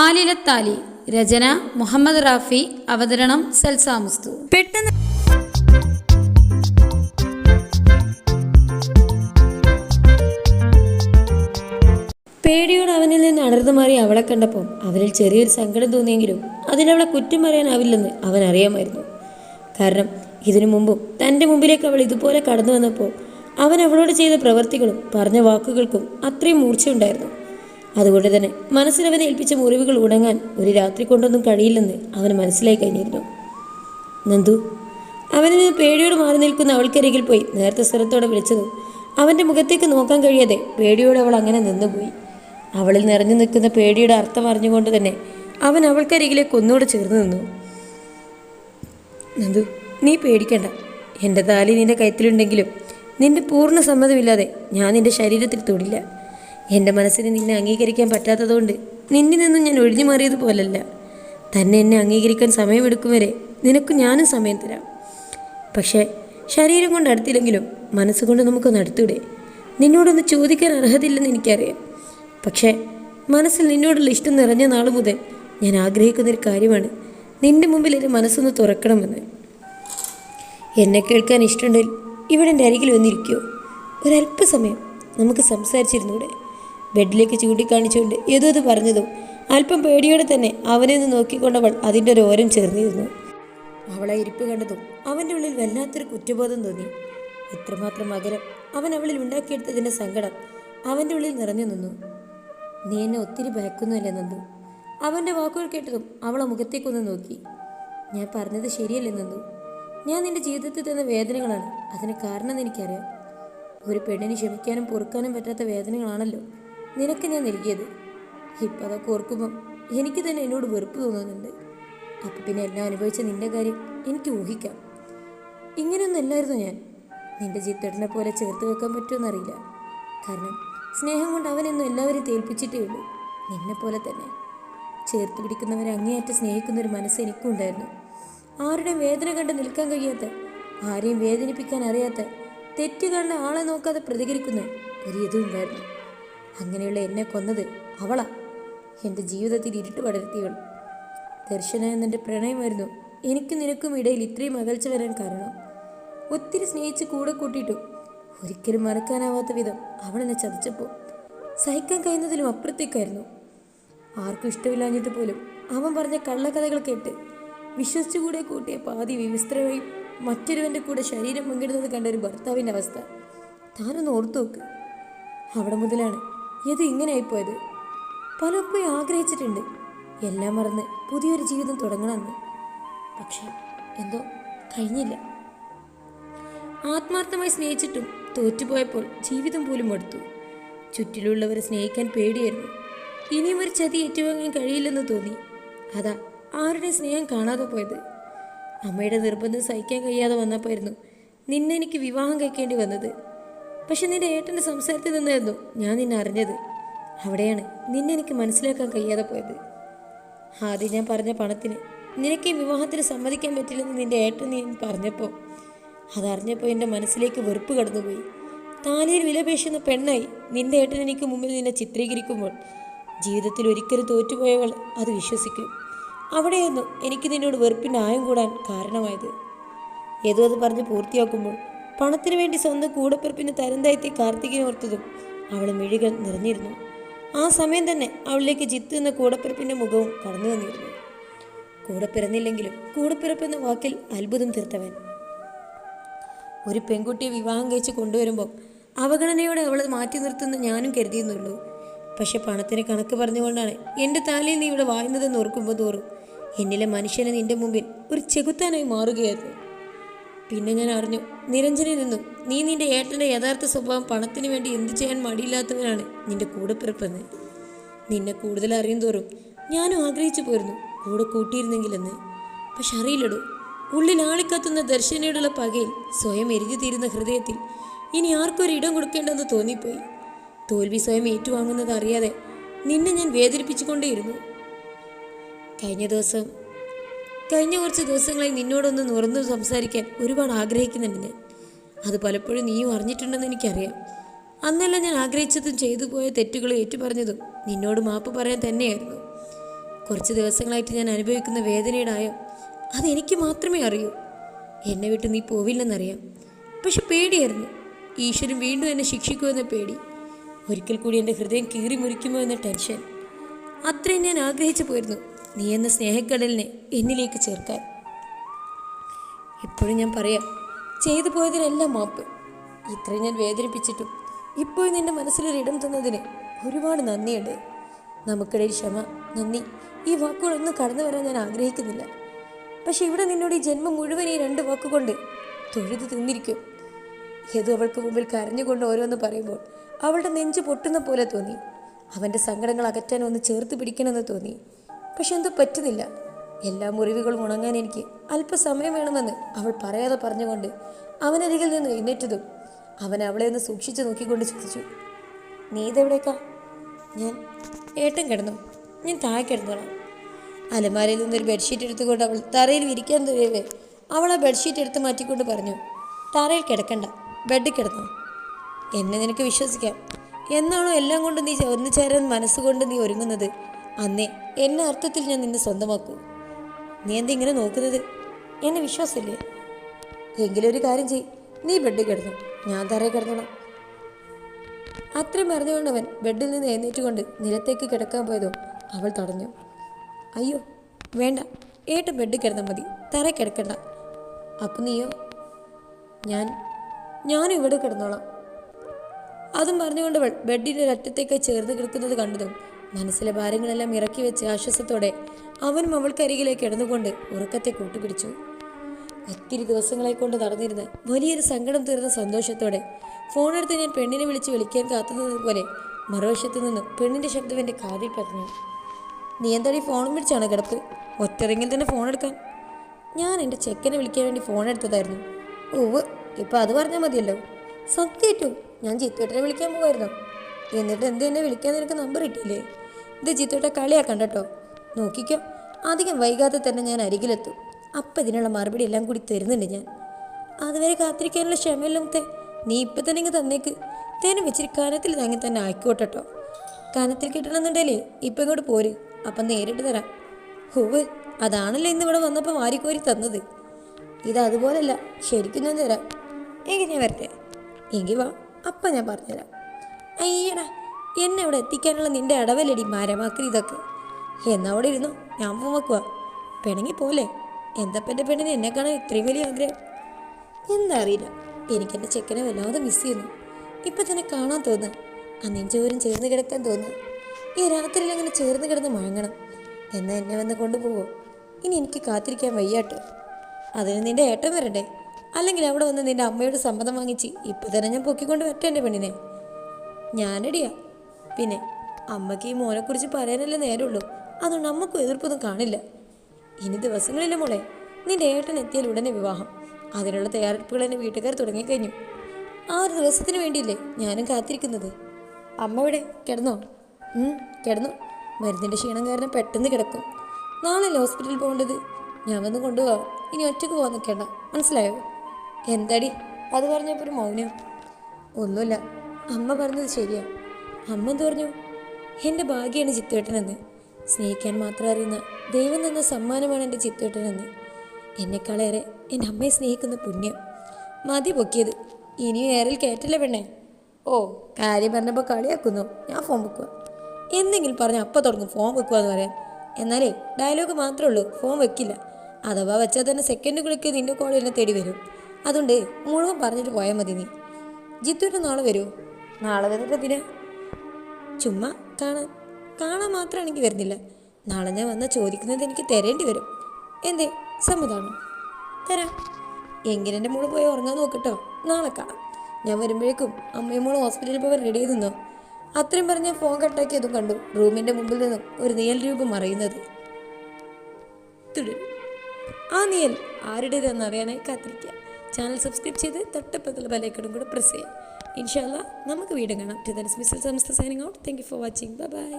ആലിലത്താലി രചന മുഹമ്മദ് റാഫി അവതരണം സൽസാമുസ്തു പെട്ടെന്ന് പേടിയോട് അവനിൽ നിന്ന് അടർന്നു മാറി അവളെ കണ്ടപ്പോൾ അവനിൽ ചെറിയൊരു സങ്കടം തോന്നിയെങ്കിലും അതിനവളെ കുറ്റം പറയാനാവില്ലെന്ന് അവൻ അറിയാമായിരുന്നു. കാരണം ഇതിനു മുമ്പും തന്റെ മുമ്പിലേക്ക് അവൾ ഇതുപോലെ കടന്നു വന്നപ്പോൾ അവൻ അവളോട് ചെയ്ത പ്രവർത്തികളും പറഞ്ഞ വാക്കുകൾക്കും അത്രയും മൂർച്ചയുണ്ടായിരുന്നു. അതുകൊണ്ട് തന്നെ മനസ്സിനവനെ ഏൽപ്പിച്ച മുറിവുകൾ ഉണങ്ങാൻ ഒരു രാത്രി കൊണ്ടൊന്നും കഴിയില്ലെന്ന് അവന് മനസ്സിലായി കഴിഞ്ഞിരുന്നു. നന്ദു അവനിൽ നിന്ന് പേടിയോട് മാറി നിൽക്കുന്ന അവൾക്കരികിൽ പോയി നേരത്തെ സ്വരത്തോടെ വിളിച്ചതും അവന്റെ മുഖത്തേക്ക് നോക്കാൻ കഴിയാതെ പേടിയോടെ അവൾ അങ്ങനെ നിന്നുപോയി. അവളിൽ നിറഞ്ഞു നിൽക്കുന്ന പേടിയുടെ അർത്ഥം അറിഞ്ഞുകൊണ്ട് തന്നെ അവൻ അവൾക്കരികിലേക്ക് കൊന്നോട് ചേർന്ന് നിന്നു. നന്ദു നീ പേടിക്കണ്ട. എന്റെ താലി നിന്റെ കയത്തിലുണ്ടെങ്കിലും നിന്റെ പൂർണ സമ്മതമില്ലാതെ ഞാൻ നിന്റെ ശരീരത്തിൽ തൊടില്ല. എന്റെ മനസ്സിന് നിന്നെ അംഗീകരിക്കാൻ പറ്റാത്തതുകൊണ്ട് നിന്നിൽ നിന്നും ഞാൻ ഒഴിഞ്ഞു മാറിയതുപോലല്ല തന്നെ എന്നെ അംഗീകരിക്കാൻ സമയമെടുക്കും വരെ നിനക്ക് ഞാനും സമയം തരാം. പക്ഷേ ശരീരം കൊണ്ട് അടുത്തില്ലെങ്കിലും മനസ്സുകൊണ്ട് നമുക്ക് നടത്തൂടെ നിന്നോടൊന്ന് ചോദിക്കാൻ അർഹതയില്ലെന്ന് എനിക്കറിയാം. പക്ഷേ മനസ്സിൽ നിന്നോടുള്ള ഇഷ്ടം നിറഞ്ഞ നാൾ മുതൽ ഞാൻ ആഗ്രഹിക്കുന്നൊരു കാര്യമാണ് നിന്റെ മുമ്പിൽ എന്റെ മനസ്സൊന്ന് തുറക്കണമെന്ന്. എന്നെ കേൾക്കാൻ ഇഷ്ടമുണ്ടെങ്കിൽ ഇവിടെ എന്റെ അരികിൽ വന്നിരിക്കുമോ ഒരല്പസമയം നമുക്ക് സംസാരിച്ചിരുന്നൂടെ. ബെഡിലേക്ക് ചൂണ്ടിക്കാണിച്ചുകൊണ്ട് ഏതോ അത് പറഞ്ഞതും അല്പം പേടിയോടെ തന്നെ അവനെ ഒന്ന് നോക്കിക്കൊണ്ടവൾ അതിന്റെ ഒരു ഓരം ചേർന്നിരുന്നു അവളെ ഇരിപ്പ് കണ്ടതും അവന്റെ ഉള്ളിൽ വല്ലാത്തൊരു കുറ്റബോധം തോന്നി. ഇത്രമാത്രം അകലം അവൻ അവളിൽ ഉണ്ടാക്കിയെടുത്തതിന്റെ സങ്കടം അവന്റെ ഉള്ളിൽ നിറഞ്ഞു നിന്നു. നീ എന്നെ ഒത്തിരി ഭയക്കുന്നുവല്ലേ നന്ദു? അവന്റെ വാക്കുകൾ കേട്ടതും അവളെ മുഖത്തേക്കൊന്ന് നോക്കി. ഞാൻ പറഞ്ഞത് ശരിയല്ലേ നന്ദു? ഞാൻ നിന്റെ ജീവിതത്തിൽ തന്ന വേദനകളാണ്. അതിന് കാരണം എനിക്കറിയാം. ഒരു പെണ്ണിന് ക്ഷമിക്കാനും പൊറുക്കാനും പറ്റാത്ത വേദനകളാണല്ലോ. നിനക്ക് ഞാൻ നൽകിയത്. ഇപ്പോൾ അതൊക്കെ ഓർക്കുമ്പം എനിക്ക് തന്നെ എന്നോട് വെറുപ്പ് തോന്നുന്നുണ്ട്. അപ്പം പിന്നെ എല്ലാം അനുഭവിച്ച നിന്റെ കാര്യം എനിക്ക് ഊഹിക്കാം. ഇങ്ങനെയൊന്നും അല്ലായിരുന്നു ഞാൻ. നിന്റെ ജിത്തേട്ടനെ പോലെ ചേർത്ത് വെക്കാൻ പറ്റുമെന്നറിയില്ല കാരണം സ്നേഹം കൊണ്ട് അവനെന്നും എല്ലാവരെയും തേൽപ്പിച്ചിട്ടേ ഉള്ളൂ. നിന്നെ പോലെ തന്നെ. ചേർത്ത് പിടിക്കുന്നവരെ അങ്ങേയറ്റം സ്നേഹിക്കുന്ന ഒരു മനസ്സ് എനിക്കും ഉണ്ടായിരുന്നു ആരുടെയും വേദന കണ്ട് നിൽക്കാൻ കഴിയാത്ത ആരെയും വേദനിപ്പിക്കാൻ അറിയാത്ത തെറ്റ് കണ്ട ആളെ നോക്കാതെ പ്രതികരിക്കുന്ന ഒരു ഇതും ഉണ്ടായിരുന്നു. അങ്ങനെയുള്ള എന്നെ കൊന്നത് അവളാ. എന്റെ ജീവിതത്തിൽ ഇരുട്ട് പടർത്തിയവൾ ദർശന എന്നെ പ്രണയമായിരുന്നു. എനിക്കും നിനക്കും ഇടയിൽ ഇത്രയും അകൽച്ച വരാൻ കാരണം. ഒത്തിരി സ്നേഹിച്ച് കൂടെ കൂട്ടിയിട്ടു. ഒരിക്കലും മറക്കാനാവാത്ത വിധം അവൾ എന്നെ ചതിച്ചപ്പോൾ സഹിക്കാൻ കഴിയുന്നതിലും അപ്പുറത്തേക്കായിരുന്നു. ആർക്കും ഇഷ്ടമില്ലാഞ്ഞിട്ട് പോലും അവൻ പറഞ്ഞ കള്ളക്കഥകൾ കേട്ട് വിശ്വസിച്ചു കൂടെ കൂട്ടിയ പാതി വിവിസ്ത്രമായി മറ്റൊരുവന്റെ കൂടെ ശരീരം പങ്കിടുന്നത് കണ്ട ഒരു ഭർത്താവിന്റെ അവസ്ഥ. താനൊന്ന് ഓർത്തു നോക്ക്. അവിടെ മുതലാണ് ഇത് ഇങ്ങനെയായിപ്പോയത്. പലപ്പോഴും ആഗ്രഹിച്ചിട്ടുണ്ട്. എല്ലാം മറന്ന് പുതിയൊരു ജീവിതം തുടങ്ങണമെന്ന്. പക്ഷേ എന്തോ കഴിഞ്ഞില്ല. ആത്മാർത്ഥമായി സ്നേഹിച്ചിട്ടും തോറ്റുപോയപ്പോൾ ജീവിതം പോലും എടുത്തു ചുറ്റിലുള്ളവരെ സ്നേഹിക്കാൻ പേടിയായിരുന്നു. ഇനിയും ഒരു ചതി ഏറ്റുവാങ്ങാൻ കഴിയില്ലെന്ന് തോന്നി. അതാ ആരുടെ സ്നേഹം കാണാതെ പോയത്. അമ്മയുടെ നിർബന്ധം സഹിക്കാൻ കഴിയാതെ വന്നപ്പോയിരുന്നു നിന്നെനിക്ക് വിവാഹം കഴിക്കേണ്ടി വന്നത്. പക്ഷെ നിന്റെ ഏട്ടന്റെ സംസാരത്തിൽ നിന്നായിരുന്നു ഞാൻ നിന്നെ അറിഞ്ഞത്. അവിടെയാണ് നിന്നെ എനിക്ക് മനസ്സിലാക്കാൻ കഴിയാതെ പോയത്. ആദ്യം ഞാൻ പറഞ്ഞ പണത്തിന് നിനക്ക് ഈ വിവാഹത്തിന് സമ്മതിക്കാൻ പറ്റില്ലെന്ന് നിന്റെ ഏട്ടൻ നീ പറഞ്ഞപ്പോൾ അതറിഞ്ഞപ്പോൾ എന്റെ മനസ്സിലേക്ക് വെറുപ്പ് കടന്നുപോയി. താലിയിൽ വിലപേശുന്ന പെണ്ണായി നിന്റെ ഏട്ടൻ എനിക്ക് മുമ്പിൽ നിന്നെ ചിത്രീകരിക്കുമ്പോൾ ജീവിതത്തിൽ ഒരിക്കലും തോറ്റുപോയവൾ അത് വിശ്വസിക്കും. അവിടെയായിരുന്നു എനിക്ക് നിന്നോട് വെറുപ്പിന്റെ ആയം കൂടാൻ കാരണമായത്. ഏതോ അത് പറഞ്ഞ് പൂർത്തിയാക്കുമ്പോൾ പണത്തിനു വേണ്ടി സ്വന്തം കൂടപ്പിറപ്പിന് തരംതായത്തെ കാർത്തികിനെ ഓർത്തതും അവളെ മിഴികൾ നിറഞ്ഞിരുന്നു. ആ സമയം തന്നെ അവളിലേക്ക് ജിത്ത് എന്ന കൂടപ്പിറപ്പിന്റെ മുഖവും കടന്നു വന്നിരുന്നു. കൂടെ പിറന്നില്ലെങ്കിലും കൂടപ്പിറപ്പ് എന്ന വാക്കിൽ അത്ഭുതം തീർത്തവൻ. ഒരു പെൺകുട്ടിയെ വിവാഹം കഴിച്ച് കൊണ്ടുവരുമ്പോൾ അവഗണനയോടെ അവളെ മാറ്റി നിർത്തുന്ന ഞാനും കരുതിയെന്നുള്ളൂ. പക്ഷെ പണത്തിന് കണക്ക് പറഞ്ഞുകൊണ്ടാണ് എന്റെ താലിയിൽ നീ ഇവിടെ വായുന്നതെന്ന് ഓർക്കുമ്പോൾ തോറും എന്നിലെ മനുഷ്യനെ നിന്റെ മുമ്പിൽ ഒരു ചെകുത്താനായി മാറുകയായിരുന്നു. പിന്നെ ഞാൻ അറിഞ്ഞു നിരഞ്ജനിൽ നിന്നും. നീ നിന്റെ ഏട്ടന്റെ യഥാർത്ഥ സ്വഭാവം പണത്തിന് വേണ്ടി എന്ത് ചെയ്യാൻ മടിയില്ലാത്തവനാണ് നിന്റെ കൂടെപ്പിറപ്പെന്ന് നിന്നെ കൂടുതൽ അറിയും തോറും ഞാനും ആഗ്രഹിച്ചു പോയിരുന്നു കൂടെ കൂട്ടിയിരുന്നെങ്കിലെന്ന്. പക്ഷെ അറിയില്ലടോ ഉള്ളിൽ ആളിക്കത്തുന്ന ദർശനയോടുള്ള പകയിൽ സ്വയം എരിഞ്ഞു തീരുന്ന ഹൃദയത്തിൽ ഇനി ആർക്കൊരു ഇടം കൊടുക്കേണ്ടെന്ന് തോന്നിപ്പോയി. തോൽവി സ്വയം ഏറ്റുവാങ്ങുന്നത് അറിയാതെ നിന്നെ ഞാൻ വേദനിപ്പിച്ചുകൊണ്ടേയിരുന്നു. കഴിഞ്ഞ ദിവസം കഴിഞ്ഞ കുറച്ച് ദിവസങ്ങളായി നിന്നോടൊന്ന് നുറന്നു സംസാരിക്കാൻ ഒരുപാട് ആഗ്രഹിക്കുന്നുണ്ട് ഞാൻ. അത് പലപ്പോഴും നീയും അറിഞ്ഞിട്ടുണ്ടെന്ന് എനിക്കറിയാം. അന്നല്ല ഞാൻ ആഗ്രഹിച്ചതും ചെയ്തു പോയ തെറ്റുകൾ ഏറ്റുപറഞ്ഞതും നിന്നോട് മാപ്പ് പറയാൻ തന്നെയായിരുന്നു. കുറച്ച് ദിവസങ്ങളായിട്ട് ഞാൻ അനുഭവിക്കുന്ന വേദനയുടെ ആയം അതെനിക്ക് മാത്രമേ അറിയൂ. എന്നെ വിട്ട് നീ പോവില്ലെന്നറിയാം. പക്ഷെ പേടിയായിരുന്നു. ഈശ്വരൻ വീണ്ടും എന്നെ ശിക്ഷിക്കുമെന്ന പേടി. ഒരിക്കൽ കൂടി എന്റെ ഹൃദയം കീറി മുറിക്കുമോ എന്ന ടെൻഷൻ. അത്രയും ഞാൻ ആഗ്രഹിച്ചു പോയിരുന്നു. നീ എന്ന സ്നേഹക്കടലിനെ എന്നിലേക്ക് ചേർക്കാൻ. ഇപ്പോഴും ഞാൻ പറയാം ചെയ്തു പോയതിനെല്ലാം മാപ്പ്. ഇത്രയും ഞാൻ വേദനിപ്പിച്ചിട്ടും ഇപ്പോഴും നിന്റെ മനസ്സിലൊരു ഇടം തന്നതിന് ഒരുപാട് നന്ദിയുണ്ട്. നമുക്കിടയിൽ ക്ഷമ നന്ദി ഈ വാക്കുകളൊന്നും കടന്നു വരാൻ ഞാൻ ആഗ്രഹിക്കുന്നില്ല. പക്ഷെ ഇവിടെ നിന്നോട് ഈ ജന്മം മുഴുവൻ ഈ രണ്ട് വാക്കുകൊണ്ട് തൊഴുതു തിന്നിരിക്കും. ഏതോ അവൾക്ക് മുമ്പിൽ കരഞ്ഞുകൊണ്ട് ഓരോന്ന് പറയുമ്പോൾ അവളുടെ നെഞ്ച് പൊട്ടുന്ന പോലെ തോന്നി. അവന്റെ സങ്കടങ്ങൾ അകറ്റാൻ ഒന്ന് ചേർത്ത് പിടിക്കണമെന്ന് തോന്നി. പക്ഷെ എന്തോ പറ്റുന്നില്ല. എല്ലാ മുറിവുകളും ഉണങ്ങാൻ എനിക്ക് അല്പസമയം വേണമെന്ന് അവൾ പറയാതെ പറഞ്ഞുകൊണ്ട് അവനരികിൽ നിന്ന് എഴുന്നേറ്റതും അവൻ അവളെ ഒന്ന് സൂക്ഷിച്ചു നോക്കിക്കൊണ്ട് ചോദിച്ചു നീ ഇതെവിടേക്കാ? ഞാൻ ഏട്ടൻ കിടന്നു. ഞാൻ താഴെ കിടന്നോളാം. അലമാരയിൽ നിന്നൊരു ബെഡ്ഷീറ്റ് എടുത്തുകൊണ്ട് അവൾ തറയിൽ വിരിക്കാൻ തുടങ്ങിയവേ അവൾ ആ ബെഡ്ഷീറ്റ് എടുത്ത് മാറ്റിക്കൊണ്ട് പറഞ്ഞു തറയിൽ കിടക്കണ്ട. ബെഡിൽ കിടന്നു. എന്നെ നിനക്ക് വിശ്വസിക്കാം. എന്നാണോ എല്ലാം കൊണ്ട് നീ ഒന്നു ചേരാൻ മനസ്സുകൊണ്ട് നീ ഒരുങ്ങുന്നത്? അന്നേ എന്നെ അർത്ഥത്തിൽ ഞാൻ നിന്നെ സ്വന്തമാക്കൂ. നീ എന്താ ഇങ്ങനെ നോക്കുന്നത്? എന്നെ വിശ്വാസമില്ലേ? എങ്കിലും ഒരു കാര്യം ചെയ് നീ ബെഡിൽ കിടന്നു. ഞാൻ തറയിൽ കിടന്നണം അത്രയും പറഞ്ഞുകൊണ്ടവൻ ബെഡിൽ നിന്ന് എഴുന്നേറ്റുകൊണ്ട് നിലത്തേക്ക് കിടക്കാൻ പോയതോ അവൾ തടഞ്ഞു. അയ്യോ വേണ്ട. ഏട്ടൻ ബെഡിൽ കിടന്നാൽ മതി. തറ കിടക്കണ്ട. അപ്പം നീയോ? ഞാൻ ഞാനും ഇവിടെ കിടന്നോളാം. അതും പറഞ്ഞുകൊണ്ടവൾ ബെഡിന്റെ ഒരറ്റത്തേക്ക് ചേർന്ന് കിടക്കുന്നത് കണ്ടതും മനസ്സിലെ ഭാരങ്ങളെല്ലാം ഇറക്കി വെച്ച് ആശ്വാസത്തോടെ അവനും അവൾക്കരികിലേക്ക് കിടന്നുകൊണ്ട് ഉറക്കത്തെ കൂട്ടുപിടിച്ചു. ഒത്തിരി ദിവസങ്ങളെ കൊണ്ട് നടന്നിരുന്ന വലിയൊരു സങ്കടം തീർന്ന സന്തോഷത്തോടെ ഫോണെടുത്ത് ഞാൻ പെണ്ണിനെ വിളിച്ച് വിളിക്കാൻ കാത്തുന്നത് പോലെ മറുവശത്തു നിന്ന് പെണ്ണിന്റെ ശബ്ദം എന്റെ കാതിൽ പറഞ്ഞു നീ എന്താടി ഫോണും പിടിച്ചാണ് കിടപ്പ്? ഒറ്ററിങ്ങിൽ തന്നെ ഫോൺ എടുക്കാൻ? ഞാൻ എന്റെ ചെക്കനെ വിളിക്കാൻ വേണ്ടി ഫോൺ എടുത്തതായിരുന്നു. ഓവ് ഇപ്പം അത് പറഞ്ഞാൽ മതിയല്ലോ. സത്യമായിട്ടും ഞാൻ ചിത്തേട്ടനെ വിളിക്കാൻ പോവായിരുന്നു. എന്നിട്ട് എന്ത് എന്നെ വിളിക്കാൻ നിനക്ക് നമ്പർ കിട്ടിയില്ലേ? ഇത് ചിത്തോട്ട കളിയാക്കണ്ട കേട്ടോ. നോക്കിക്കോ അധികം വൈകാതെ തന്നെ ഞാൻ അരികിലെത്തും. അപ്പം ഇതിനുള്ള മറുപടി എല്ലാം കൂടി തരുന്നുണ്ട് ഞാൻ. അതുവരെ കാത്തിരിക്കാനുള്ള ക്ഷമയില്ലാമത്തെ നീ ഇപ്പം തന്നെ ഇങ്ങ് തന്നേക്ക്. തേനും വെച്ചിരി കനത്തിൽ തങ്ങി തന്നെ ആയിക്കോട്ടോ കനത്തിൽ കിട്ടണമെന്നുണ്ടല്ലേ ഇപ്പം ഇങ്ങോട്ട് പോര്. അപ്പം നേരിട്ട് തരാം. ഹൂവ് അതാണല്ലോ ഇന്ന് ഇവിടെ വന്നപ്പോൾ വാരിക്കോരി തന്നത്. ഇത് അതുപോലല്ല ശരിക്കും ഞാൻ തരാം. എങ്കിൽ ഞാൻ വരട്ടെ. എങ്കിൽ വാ അപ്പം ഞാൻ പറഞ്ഞുതരാം. അയ്യടാ എന്നെ ഇവിടെ എത്തിക്കാനുള്ള നിന്റെ ഇടവലടി മരമാക്കി ഇതൊക്കെ. എന്നാ അവിടെ ഇരുന്നു? ഞാൻ ഫോൺ പെണങ്ങി പോലെ എന്താ എന്റെ പെണ്ണിന് എന്നെ കാണാൻ ഇത്രയും വലിയ ആഗ്രഹം? എന്താ അറിയില്ല. എനിക്ക് എന്റെ ചെക്കനെ വല്ലാതെ മിസ് ചെയ്യുന്നു. ഇപ്പം തന്നെ കാണാൻ തോന്നുന്നു ആ നെഞ്ചോരും ചേർന്ന് കിടക്കാൻ തോന്നുന്നു ഈ രാത്രിയിൽ അങ്ങനെ ചേർന്ന് കിടന്ന് മഴങ്ങണം എന്നാൽ എന്നെ വന്ന് കൊണ്ടുപോകുമോ ഇനി എനിക്ക് കാത്തിരിക്കാൻ വയ്യാട്ടോ. അതിന് നിന്റെ ഏട്ടൻ വരണ്ടേ? അല്ലെങ്കിൽ അവിടെ വന്ന് നിന്റെ അമ്മയോട് സമ്മതം വാങ്ങിച്ച് ഇപ്പം തന്നെ ഞാൻ പൊക്കിക്കൊണ്ട് വരട്ടെ എന്റെ പെണ്ണിനെ? ഞാനടിയാ. പിന്നെ അമ്മയ്ക്ക് ഈ മോനെക്കുറിച്ച് പറയാനല്ലേ നേരമുള്ളൂ. അതുകൊണ്ട് അമ്മക്കും എതിർപ്പൊന്നും കാണില്ല. ഇനി ദിവസങ്ങളില്ല മോളെ. നിന്റെ ഏട്ടൻ എത്തിയാൽ ഉടനെ വിവാഹം. അതിനുള്ള തയ്യാറെടുപ്പുകൾ എന്റെ വീട്ടുകാർ തുടങ്ങിക്കഴിഞ്ഞു. ആ ഒരു ദിവസത്തിന് വേണ്ടിയില്ലേ ഞാനും കാത്തിരിക്കുന്നത്. അമ്മ ഇവിടെ കിടന്നോ? കിടന്നു. മരുന്നിന്റെ ക്ഷീണം കാരണം പെട്ടെന്ന് കിടക്കും. നാളെ ഹോസ്പിറ്റലിൽ പോകേണ്ടത്? ഞാൻ വന്ന് കൊണ്ടുപോകാം ഇനി ഒറ്റയ്ക്ക് പോകാൻ നിൽക്കേണ്ട. മനസ്സിലായോ? എന്താടി? അത് പറഞ്ഞപ്പോൾ ഒരു മൗനം. ഒന്നുമില്ല. അമ്മ പറഞ്ഞത് ശരിയാ. അമ്മ പറഞ്ഞു? എന്റെ ഭാഗ്യമാണ് ചിത്തേട്ടനെന്ന്. സ്നേഹിക്കാൻ മാത്രം അറിയുന്ന ദൈവം തന്ന സമ്മാനമാണ് എന്റെ ചിത്തേട്ടനെന്ന്. എന്നെക്കാളേറെ എന്റെ അമ്മയെ സ്നേഹിക്കുന്ന പുണ്യം. മതി പൊക്കിയത്. ഇനിയും ഏറിൽ കയറ്റില്ല പെണ്ണേ? ഓ കാര്യം പറഞ്ഞപ്പോൾ കളിയാക്കുന്നു. ഞാൻ ഫോൺ വെക്കുക എന്തെങ്കിലും പറഞ്ഞ് അപ്പം തുടങ്ങും ഫോൺ വെക്കുക എന്ന് പറയാൻ എന്നാലേ ഡയലോഗ് മാത്രമേ ഉള്ളൂ. ഫോൺ വെക്കില്ല. അഥവാ വെച്ചാൽ തന്നെ സെക്കൻഡുകളൊക്കെ നിന്റെ കോൾ എന്നെ തേടി വരും. അതുകൊണ്ട് മുഴുവൻ പറഞ്ഞിട്ട് പോയാൽ മതി നീ. ജിത്തുവിന്റെ നാളെ വരുമോ നാളെ വന്നിട്ട് പിന്നെ ചുമ്മാ കാണാൻ കാണാൻ എനിക്ക് വരുന്നില്ല. നാളെ ഞാൻ വന്നാൽ ചോദിക്കുന്നത് എനിക്ക് തരേണ്ടി വരും. എന്തേ സമ്മതമാണോ? തരാം. എങ്കിലും എന്റെ മോൾ പോയി ഉറങ്ങാൻ നോക്കട്ടോ? നാളെ കാണാം. ഞാൻ വരുമ്പോഴേക്കും അമ്മയും മോൾ ഹോസ്പിറ്റലിൽ പോകാൻ റെഡി ചെയ്ത് നിന്നോ? അത്രയും പറഞ്ഞ് ഫോൺ കട്ടാക്കിയതും കണ്ടു. റൂമിന്റെ മുമ്പിൽ നിന്നും ഒരു നിയൽ രൂപം അറിയുന്നത് തുടരും. ആ നിയൽ ആരുടേതെന്ന് അറിയാനായി കാത്തിരിക്കുക. ചാനൽ സബ്സ്ക്രൈബ് ചെയ്ത് തൊട്ടപ്പത്തുള്ള ബലൈക്കടും കൂടെ പ്രസ് ചെയ്യുക. ഇൻഷാല്ല നമുക്ക് വീണ്ടും കാണാം. ടു ദൻസ് മിസൽ സംസ്ഥ signing out thank you for watching bye bye